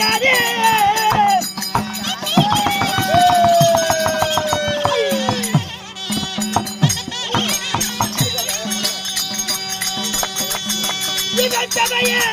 நின்றபது நானே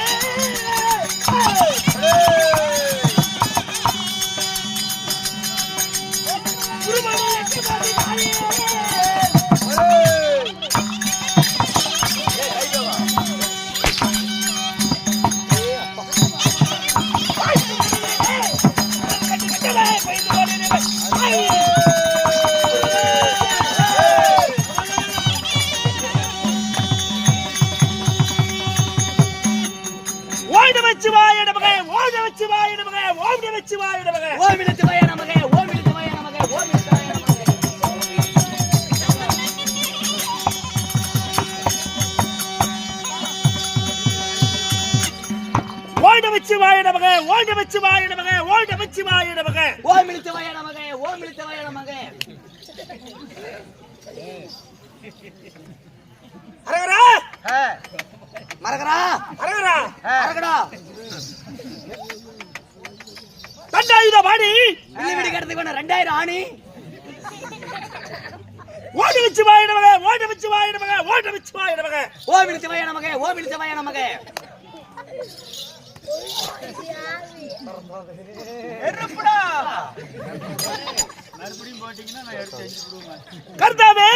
ஓய்ந்து வச்சு வாயிட மகே ஓய்ந்து வச்சு வாயிட மகே ஓய்ந்து வச்சு வாயிட மகே ஓம் இழுத்துவாய நமகே ஓம் இழுத்துவாய நமகே. அரகரா! மறக்கறா அரகரா! மறக்கடா தண்டாயுத வாடி வில்லி விடி கடத்துக்கு ரெண்டாயிரம் ஆணி. ஓய்ந்து வச்சு வாயிட மகே ஓய்ந்து வச்சு வாயிட மகே ஓய்ந்து வச்சு வாயிட மகே ஓம் இழுத்துவாய நமகே ஓம் இழுத்துவாய நமகே. கர்த்தாவே.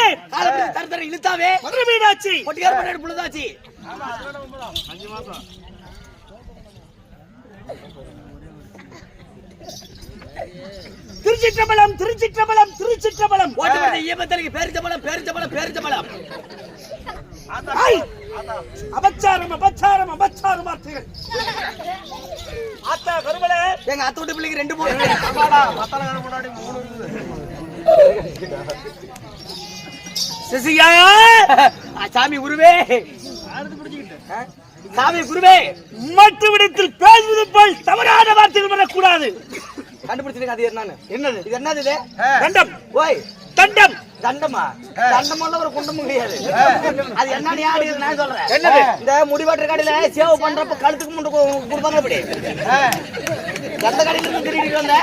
தர தர இழுத்தாவே. மதுரை மீனாட்சி பொட்டியார் புழுதாச்சு. திருச்சிற்றம்பலம் திருச்சிற்றம்பலம் திருச்சிற்றம்பலம். ஓட்டப்பட்ட ஈமத்தலைக்கு பேரிச்சம்பளம் பேரிச்சம்பளம் பேரிச்சம்பளம். ஐ! அபச்சாரம் அபச்சாரம் அபச்சாரம் வார்த்தைகள். ஆத்தா கருமல. எங்க அத்த வீட்டு பிள்ளைக்கு ரெண்டு மூணு. சிசியா ஆ, சாமி குருவே? சாமி குருவே. மற்ற விடத்தில் பேசுவது போல் தவறான வார்த்தைகள் வரக்கூடாது. கண்டுபிடிச்சிருக்க அது என்னன்னு. என்னது? இது என்னது இது? தண்டம். ஓய். தண்டம். தண்டமா? தண்டமெல்லாம் ஒரு குண்டமும் கிடையாது அது யாரு இது நான் சொல்றேன்? இந்த முடிவாட்டுற கடையில சேவ் பண்றப்ப கழுத்துக்கு முண்டு கொடுப்பாங்க இப்படி எந்த கடையில இருந்து திருடிட்டு வந்த?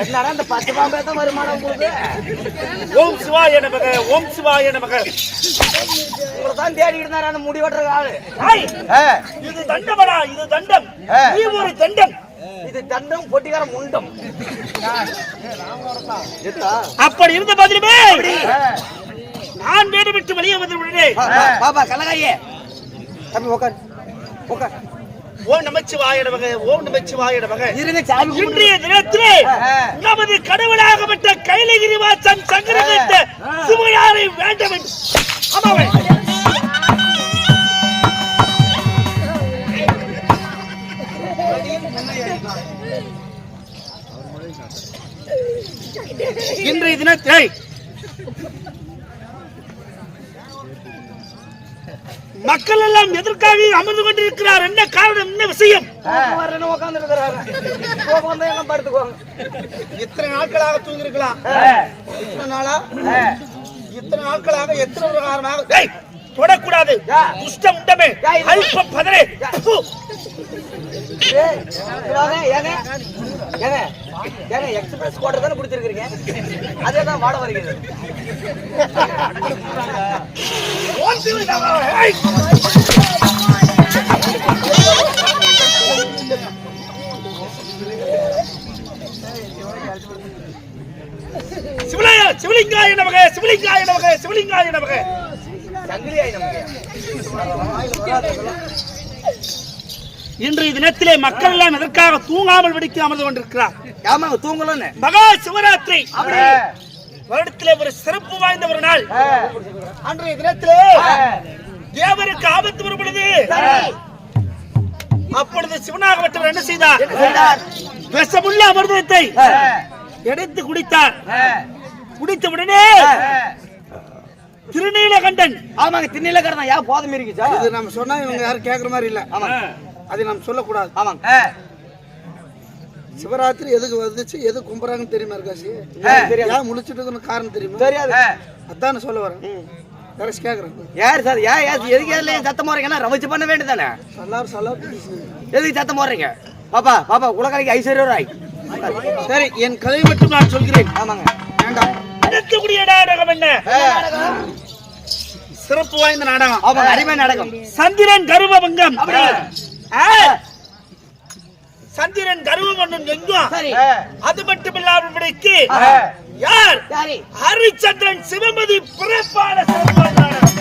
என்னடா இந்த பத்து பாம்பே தான் வருமானம் உங்களுக்கு? ஓம் சிவாய நமக ஓம் சிவாய நமக. உங்களை தான் தேடிட்டு இருந்தாரு அந்த முடிவாட்டுற ஆளு! இது தண்டமடா இது தண்டம். நீ ஒரு தண்டம். இது தண்டம் பொட்டிக்கார முண்டம்? அப்படி இருந்த பதிலுமே நான் வீடு விட்டு வெளியே வந்து விடுறேன் பா, பா, பாப்பா கலகாயே. தம்பி உட்கார் உட்கார் ஓம் நமச்சிவாய நமக ஓம் நமச்சிவாய நமக. இருங்க சாமி கும்பிட்டு- இன்றைய தினத்திலே நமது கடவுளாகப்பட்ட கைலகிரி வாசன் சங்கரகத்த சிவனாரை வேண்டும் ஆமாவே இன்றைய தினத்தை மக்கள் எல்லாம் எதற்காக அமர்ந்து கொண்டிருக்கிறார் என்ன காரணம் என்ன விஷயம்? வந்தா எல்லாம் படுத்துக்குவாங்க. இத்தனை நாட்களாக தூங்கிருக்கலாம் இத்தனை நாளா? இத்தனை நாட்களாக எத்தனை டேய், தொடக்கூடாது. துஷ்ட உண்டமே. யா, இது- அல்ப பதரே ப்பு. ஏய், இதாங்க, ஏங்க ஏங்க ஏங்க எக்ஸ்பிரஸ் கோட்டை தானே பிடிச்சிருக்கீங்க அதே தான் வாட வருகிறது. சிவலிங்க சிவலிங்காய நமக சிவலிங்காய நமக சிவலிங்காய நமக. இன்றைய தினத்திலே மக்கள் எல்லாம் எதற்காக தூங்காமல் வெடிக்க அமர்ந்து கொண்டிருக்கிறார் ஆமாங்க தூங்கலன்னு? மகா சிவராத்திரி. வருடத்திலே ஒரு சிறப்பு வாய்ந்த ஒரு நாள். அன்றைய தினத்திலே தேவருக்கு ஆபத்து வரும் பொழுது அப்பொழுது சிவனாகப்பட்டவர் என்ன செய்தார்? செய்தார்? விஷமுள்ள அமிர்தத்தை எடுத்து குடித்தார். குடித்த உடனே திருநீலகண்டன். ஆமாங்க திண்ணில கடதான் ஏன் போதம் இருக்குச்சா இது நம்ம சொன்னா இவங்க யாரும் கேக்குற மாதிரி இல்ல. ஆமாங்க. அது நம்ம சொல்லக்கூடாது. ஆமாங்க. சிவராத்திரி எதுக்கு வந்துச்சு? எது கும்புறாங்கன்னு தெரியுமா இருக்காசி தெரியாது. ஏன் முழிச்சிட்டு இருக்குன்னு காரணம் தெரியுமா? தெரியாது. அதான் சொல்ல வரேன். யாராச்சும் கேக்குறேன் யார் சார்? ஏன் ஏன் எதுக்கு எதுல சத்தம் போடுறீங்கன்னா ரவச்சு பண்ண வேண்டியதானே சல்லார் சல்லார். எதுக்கு சத்தம் போடுறீங்க? பாப்பா பாப்பா உலகலைக்கு ஐஸ்வர்யா ராய். சரி என் கதை மட்டும் நான் சொல்கிறேன். ஆமாங்க. வேண்டாம். நடத்தக்கூடிய நாடகம் என்ன? சிறப்பு வாய்ந்த நாடகம். ஆமாங்க அருமை நாடகம். சந்திரன் கருவபங்கம். சந்திரன் கருவம் ஒன்றும் எங்கும் சரி அது மட்டுமில்லாமல் விடைக்கு. யார்? யாரி? ஹரிச்சந்திரன் சிவமதி பிறப்பான சிறப்பு வாய்ந்த நாடகம்.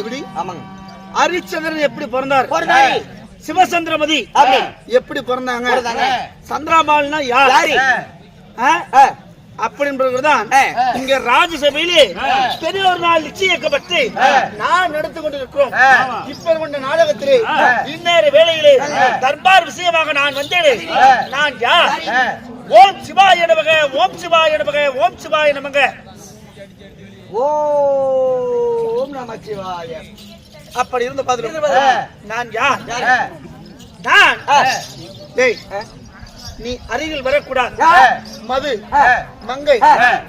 எப்படி? ஆமாங்க. ஹரிச்சந்திரன் எப்படி பிறந்தார்? போடுதாரி சிவசந்திரமதி எப்படி பிறந்தாங்க. சந்திராபால்னா யார்? அப்படின்றதுதான். இங்க ராஜசபையிலே பெரியோர் நாள் நிச்சயிக்கப்பட்டு நான் நடத்தி கொண்டிருக்கிறோம். இப்ப கொண்ட நாடகத்திலே இந்நேர வேளையிலே தர்பார் விஷயமாக நான் வந்தேன். நான் யார்? ஓம் சிவாய நமக ஓம் சிவாய நமக ஓம் சிவாய நமக. ஓம் நமச்சிவாய. அப்படி இருந்து பார்த்துட்டு நான் யார்? டேய் நீ அருகில் வரக்கூடாது. மது மங்கை.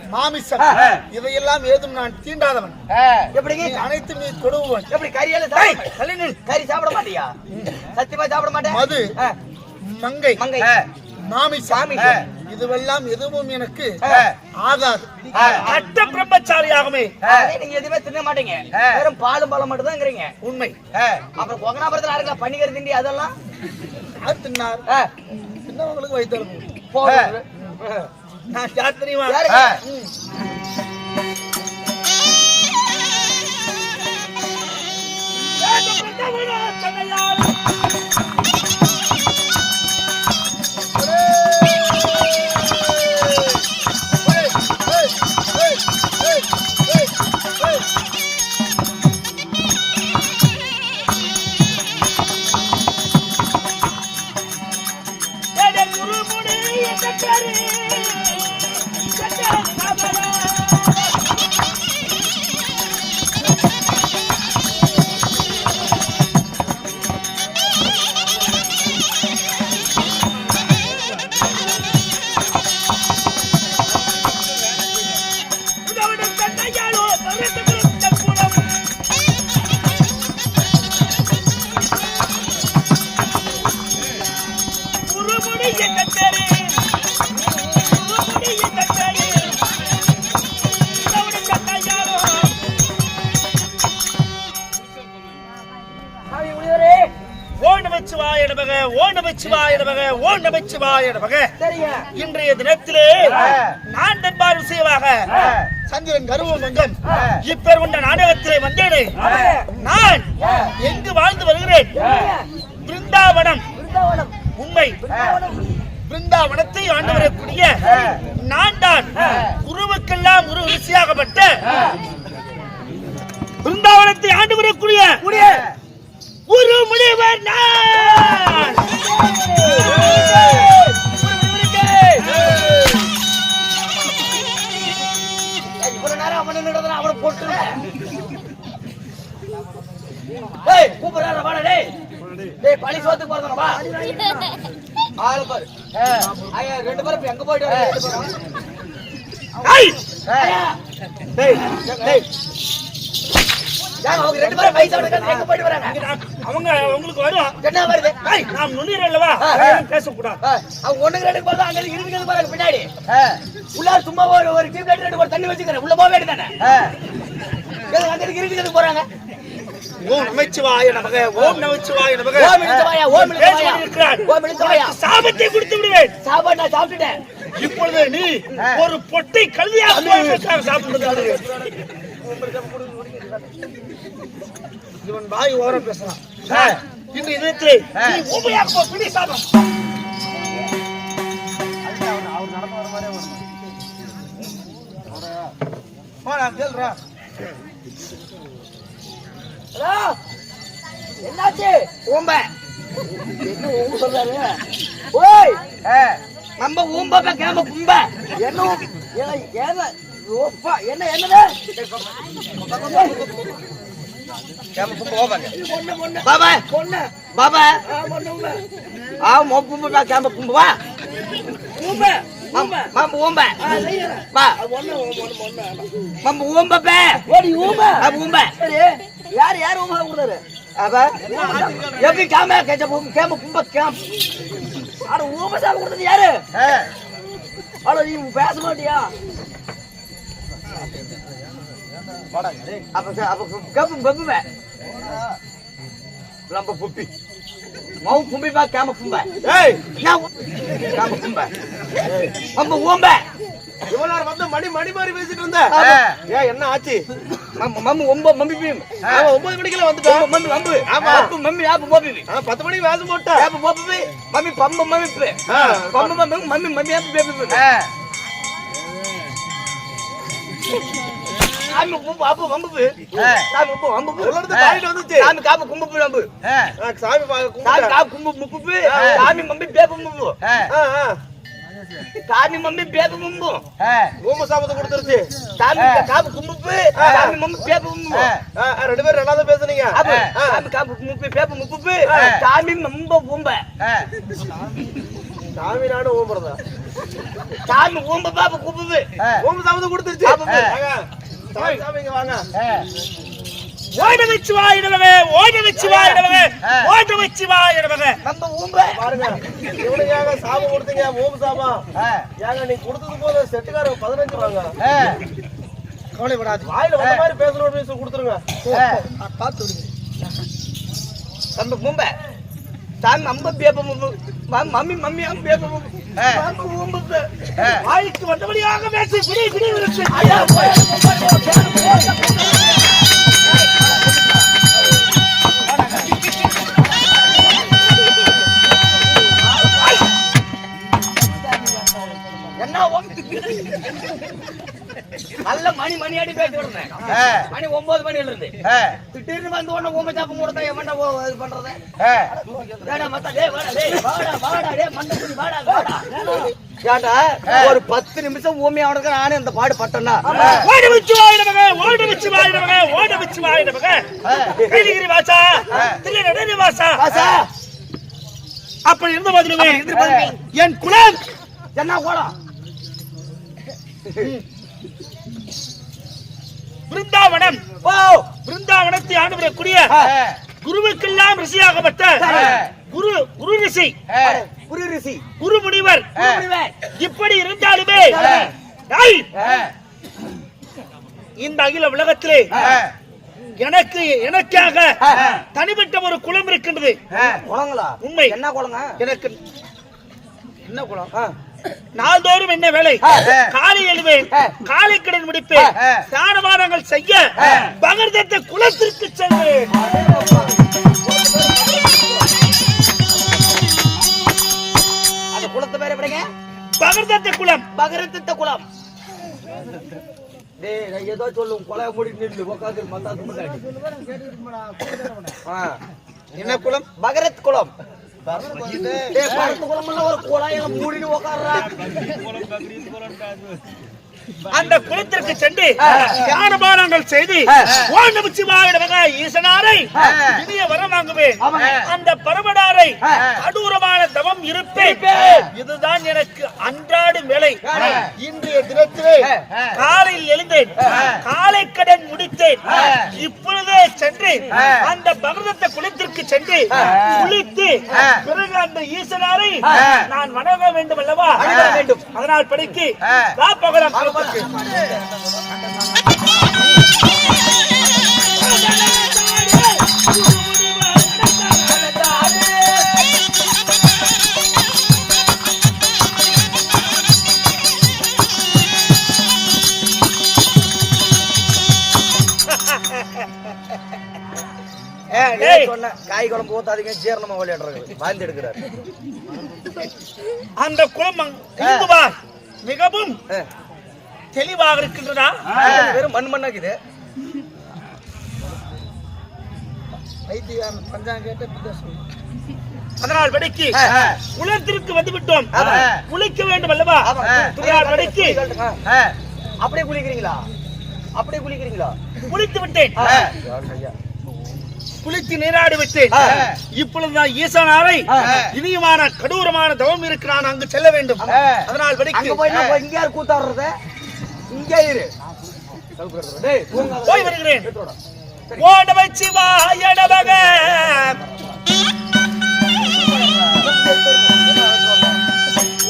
மாமிசம் ஆ. இதையெல்லாம் ஏதும் நான் தீண்டாதவன். ஆ. எப்படிங்க? நீ தொடுவன் எப்படி கறியால தள்ளி நில். கறி சாப்பிட மாட்டியா? சத்தியமா சாப்பிட மாட்டேன்? மது மங்கை. மங்கை. மாமிசம். இதுவெல்லாம் எதுவும் எனக்கு. ஆகாது. அட்ட பிரம்மச்சாரியாகுமே. அதே நீங்க எதுவுமே தின்ன மாட்டீங்க. வெறும் பாலும் பழம் மட்டும் தான்ங்கறீங்க உண்மை அப்புறம் கொங்கனாபுரத்துல இருக்கலாம் பன்னிக்கறி திண்டி அதெல்லாம்? யார் தின்னார்? ஆ, தின்னவங்களுக்கு வைத்தார் போதும். நான் யார் தெரியுமா? சாமி நமச்சிவாய நமக ஓ நமச்சிவாய நமக ஓ நமச்சிவாய நமக. இன்றைய தினத்திலே நான் தன்பார் விஷயமாக சந்திரன் கருவ மங்கம் இப்பேர் கொண்ட நாடகத்திலே வந்தேனே. நான் எங்கு வாழ்ந்து வருகிறேன்? பிருந்தாவனம். உண்மை. பிருந்தாவனத்தை ஆண்டு வரக்கூடிய நான் தான். குருவுக்கெல்லாம் குரு ரிஷியாகப்பட்ட பிருந்தாவனத்தை ஆண்டு வரக்கூடிய குரு முனிவர் நான் அவனை. ஏய், கூப்பிடுறாரா, வாடா, டேய். டேய், பழி சோத்துக்கு போறதுனா, வா. ஆளு பாரு. ஐயா, ரெண்டு பேரும் இப்ப எங்க போயிட்டு. டேய், டேய். அவங்க ரெண்டு பேரும் வயசான காலத்துல எங்க போயிட்டு வராங்க? அவங்க உங்களுக்கு வரும். என்ன வருது? நாம் நுண்ணியர் அல்லவா? பேசக்கூடாது. அவங்க ஒண்ணுக்கு ரெண்டுக்கு போறது, அங்க இருக்கிறது பாருங்க, பின்னாடி. உள்ளார சும்மா ஒரு ஒரு டியூப் லைட் ரெண்டு ஒரு தண்ணி வச்சுக்கிறேன் உள்ள போக வேண்டியதானே அங்க இருக்கு இருக்கிறது போறாங்க. ஓம் நமச்சிவாய நமக ஓம் நமச்சிவாய நமக. ஓம் இழுத்தவாயா, ஓம். பேசிக்கொண்டிருக்கிறான். ஓம். உனக்கு சாபத்தை கொடுத்து விடுவேன். நான் சாப்பிட்டுட்டேன். இப்பொழுது நீ ஒரு பொட்டை கல்வியாக சாப்பிடுறது இவன் வாய் ஓரம் பேசுறான் இன்று இதயத்திலே போ, பிடி போடா கேள்றா என்னாச்சு ஊம்ப என்ன ஊம்ப சொல்றாரு ஓய் நம்ம ஊம்பக்க கேம கும்ப என்ன ஊம்பி- ஏ- ஏன ஓப்பா என்ன என்னது கும்ப கேம கும்ப வா கும்ப மம்- மம்பு ஊம்ப வேணாம். மம்பு ஊம்ப பே ஓடி ஊம. மம்பு ஊம்ப யார் யார் ஊம கொடுத்தாரு? அப்ப எப்படி கேம கேச்ச பூம் கேம கும்ப கேம் அட, ஊம சாமி கொடுத்தது யாரு? அட, நீ பேச மாட்டியா? லம்ப புப்பி மவு பும்பி பா கேம கும்ப. ஏய்! நான் கேம கும்ப. மம்பு ஊம்ப. இவ்வளவு நேரம் வந்து மணி மணி மாதிரி பேசிட்டு இருந்த. ஏன் என்ன ஆச்சு? மம்பு ஒம்ப மம்பி பீம். ஒன்பது மணிக்கெல்லாம் வந்துட்டான் மம்பு மம்பி ஆமா. மம்பி ஆப்பு மோபி பத்து மணிக்கு வேஷம் போட்டா? ஆப்பு மோபி மம்மி பம்பு மம்மி. பம்பு மம்மி மம்மி மம்மி ஆப்பு பேபி பே சாமி கும்பு ஆப்பு மம்பு பே சாமி கும்பு மம்பு பே உள்ளது வாயில வந்துச்சு. சாமி காப்பு கும்பு பே மம்பு ஆ, சாமி பா- சாமி கும்பிட்டேன். காப்பு கும்பு முப்பு பே. சாமி மும்பு ஆ, ஆ. சாமி மம்மி பேபு மும்பு சாபத்தை கொடுத்துருச்சு. சாமி காப்பு கும்பு பே. சாமி மும்பு ஆ, ஆ, ரெண்டு பேரும் தான் பேசுனீங்க. அப்ப. சாமி காப்பு முப்பு பேபு முப்பு பே. சாமி மம்ப ஊம்ப. சாமி நானும் ஊம்புறதா? சாமி ஊம்ப பாப்பு கும்பு பே ஊம சாபத்தை கொடுத்துருச்சு. சாமி சாமி இங்க வாங்க. ஓட வச்சு வச்சு வாயிடுவங்க, ஓட வச்சு வாயிடுவங்க. நம்ம ஊம்ப. பாருங்க இவனுக்கு ஏங்க சாபம் கொடுத்தீங்க ஊம சாபம். ஏங்க நீ கொடுத்தது போது செட்டுக்காரங்க பதினஞ்சு வாங்க. கவலைப்படாது வாயில வந்த மாதிரி பேசணும் அப்படின்னு சொல்லி கொடுத்துருங்க. பார்த்து விடுங்க. நம்ம மும்ப சாமி அம்ப பேப மும்பு மம்- மம்மி மம்மி அம்ப வாய்க்கு வந்தபடியாக பேசி விடி விடி விரிச்சு. என்ன நல்ல மணி மணி அடி பேசி விடுறேன் மணி ஒன்பது மணில இருந்து திடீர்னு வந்து உடனே ஊம்ப சாப்பு கொடுத்தா எவன்டா இது பண்றது? ஏடா மத்த டேய் வாடா டேய் வாடா வாடா டேய் மண்டபடி வாடா வாடா. ஏண்டா ஒரு பத்து நிமிஷம் ஊமி அவனுக்கு நானே அந்த பாடு பட்டேன்னா. ஓட வச்சு வாயிடுவங்க, ஓட வச்சு வாயிடுவங்க, ஓட வச்சு வாயிடுவங்க. கைலிகிரி வாசா, தில்லை நடனி வாசா. பாசா அப்படி இருந்த போதிலுமே, என் குலம் என்ன கோலம் பிருந்தாவனம். ஓ. பிருந்தாவனத்தை ஆண்டு வரக்கூடிய குருவுக்கெல்லாம் ரிஷியாகப்பட்ட குரு குரு ரிஷி. குரு ரிஷி. குரு முனிவர். இப்படி இருந்தாலுமே இந்த அகில உலகத்திலே எனக்கு எனக்காக தனிப்பட்ட ஒரு குலம் இருக்கின்றது. குளங்களா? உண்மை. என்ன குளங்க? எனக்கு என்ன குளம்? நாள்தோறும் என்ன வேலை? காலை எழுவேன் காலை கடன் முடிப்பேன் ஸ்நானமானங்கள் செய்ய பகர்தத்த குலத்திற்கு செல்வேன். அந்த குளத்து பேர் எப்படிங்க? பகர்தத்த குளம் டேய் நான் ஏதோ சொல்லும் கொலைய மூடி நில்லு உட்காந்து மத்தாத்து. என்ன குலம்? பகரத் குளம் டேய் பகரத் குளம்ல ஒரு குழாயில மூடிட்டு அந்த குலத்திற்கு சென்று தியானபானங்கள் செய்து ஈசனாரை இனிய வரம் வாங்குவேன். அந்த பரமனாரை கடூரமான தவம் இருப்பேன். இதுதான் எனக்கு அன்றாடும் வேலை. இன்றைய தினத்திலே காலையில் எழுந்தேன். காலை கடன் முடித்தேன். இப்பொழுதே சென்று அந்த பகவத குலத்திற்கு சென்று குளித்து பிறகு அந்த ஈசனாரை நான் வணங்க வேண்டும் அல்லவா? வேண்டும். அதனால் படிக்கு போகலாம் காய் குழம்பு ஊத்தாதீங்க ஜீரணமா விளையாடுறாங்க வாழ்ந்து எடுக்கிறாரு. அந்த வா மிகவும் தெளிவாக இருக்கின்றதா? வெறும் மண் மண்ணாக்குது. வைத்தியம் பஞ்சாங்க கேட்டு. அதனால் வடிக்கு குளத்திற்கு வந்து விட்டோம். குளிக்க வேண்டும் அல்லவா? வடிக்கு. ஆ. அப்படியே குளிக்கிறீங்களா? அப்படியே குளிக்கிறீங்களா? குளித்து விட்டேன். குளித்து நீராடி விட்டு ஆ. இப்பொழுது நான் ஈசானாரை. இனியமான கடூரமான தவம் இருக்கு நான் அங்கு செல்ல வேண்டும். அதனால் அங்க படிக்க போய் நான் போய் இங்க கூத்தாடுறது? இங்கே இரு. போய் வருகிறேன். ஓட வச்சு வாயடவக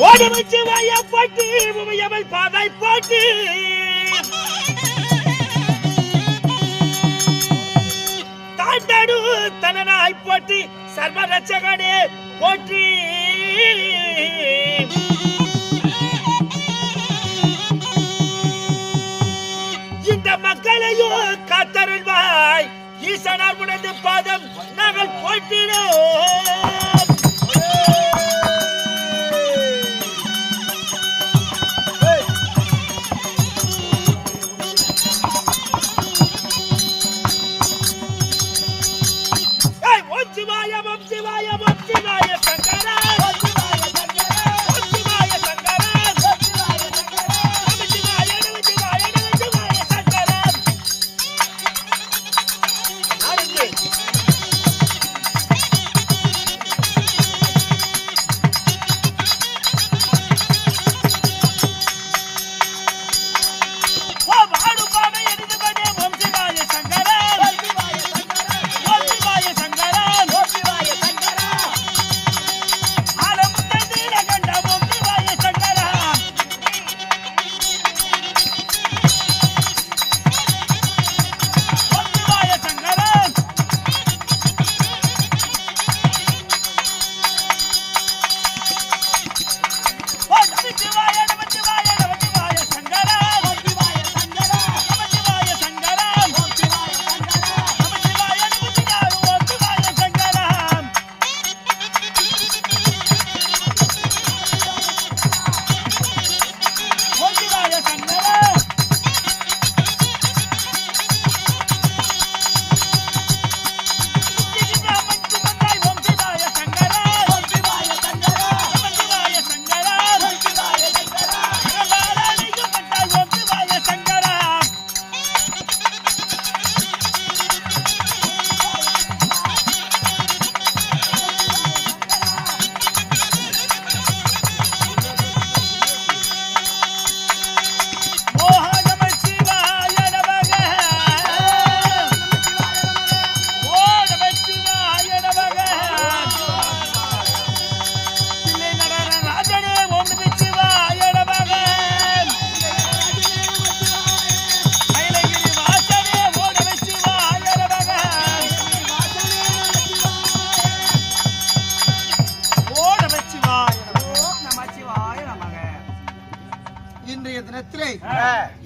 ஓட வச்சு வாய போட்டு உமையவள் பாதை போட்டு. தாண்டாடு தனனாய் போட்டு சர்வரட்சகனே போற்றி. மக்களையோ காத்தருள்வாய் ஈசனார் உனது பாதம் நாங்கள் போட்டினோம்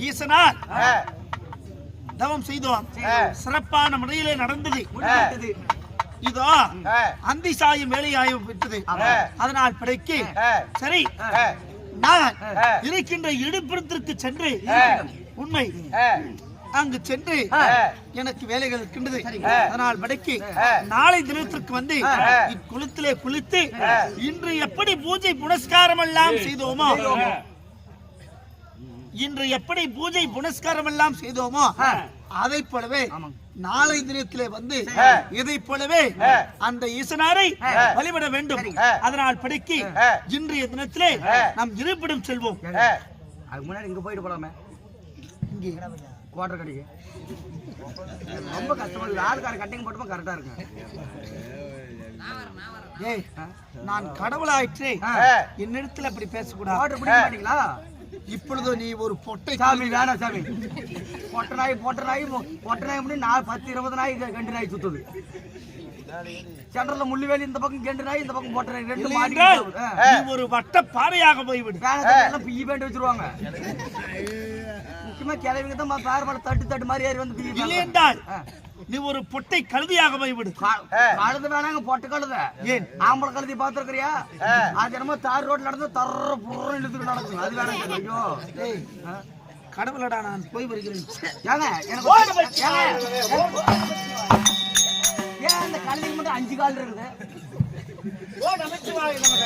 ஈசனார் தவம் செய்தோம். சிறப்பான முறையிலே நடந்தது. இதோ அந்தி சாயும் வேலையாய் விட்டது அதனால் பிடைக்கு சரி நான் இருக்கின்ற இடுப்பிடத்திற்கு சென்று உண்மை அங்கு சென்று எனக்கு வேலைகள் இருக்கின்றது அதனால் படைக்கு நாளை தினத்திற்கு வந்து இக்குளத்திலே குளித்து இன்று எப்படி பூஜை புனஸ்காரம் எல்லாம் செய்தோமோ? இன்று எப்படி பூஜை புனஸ்காரம் எல்லாம் செய்தோமோ அதை போலவே நாளை தினத்திலே வந்து இதை போலவே அந்த ஈசனாரை வழிபட வேண்டும். அதனால் படிக்கு இன்றைய தினத்திலே நாம் இருப்பிடம் செல்வோம். அதுக்கு முன்னாடி இங்க போயிட்டு போலாமே. இங்கே குவார்டர் கடைக்கு. ரொம்ப கஷ்டமா இருக்கு ஆளுக்கார கட்டிங் போட்டுமா கரெக்டா இருக்கு. ஏய் நான் கடவுளாயிற்றே. என்னிடத்தில் அப்படி பேசக்கூடாது. குவார்டர் பிடிக்க மாட்டீங்களா? இப்பொழுது நீ ஒரு பொட்டை சாமி வேணாம் சாமி. பொட்டை நாய் பொட்டை நாய் பொட்டை நாய் முடி நாலு பத்து இருபது நாய் கெண்டு நாய் சுத்துது. சென்டர்ல முள்ளுவேலி இந்த பக்கம் கெண்டு நாய் இந்த பக்கம் பொட்டை நாய் ரெண்டு மாடி ஒரு வட்ட பாறையாக போய்விடு. வேணாம் பிய்ய பேண்ட் வச்சிருவாங்க. முக்கியமா கிளவிங்க தான் பேர் படம் தட்டு தட்டு மாதிரி ஏறி வந்து பிய்ய இல்லை என்றால் நீ ஒரு பொட்டை கழுதியாக போய்விடு கழுது வேணாங்க பொட்டை கழுத. ஏன் ஆம்பளை கழுதி பாத்துருக்கிறியா அது என்னமோ தார் ரோட்ல நடந்து தர்ற புறம் இழுத்துட்டு நடக்கும். அது வேணாம் ஐயோ. கடவுளடா நான் போய் வருகிறேன். ஏங்க ஏன் அந்த கழுதிக்கு மட்டும் அஞ்சு கால் இருக்குது. ஓ நமச்சிவாய நமக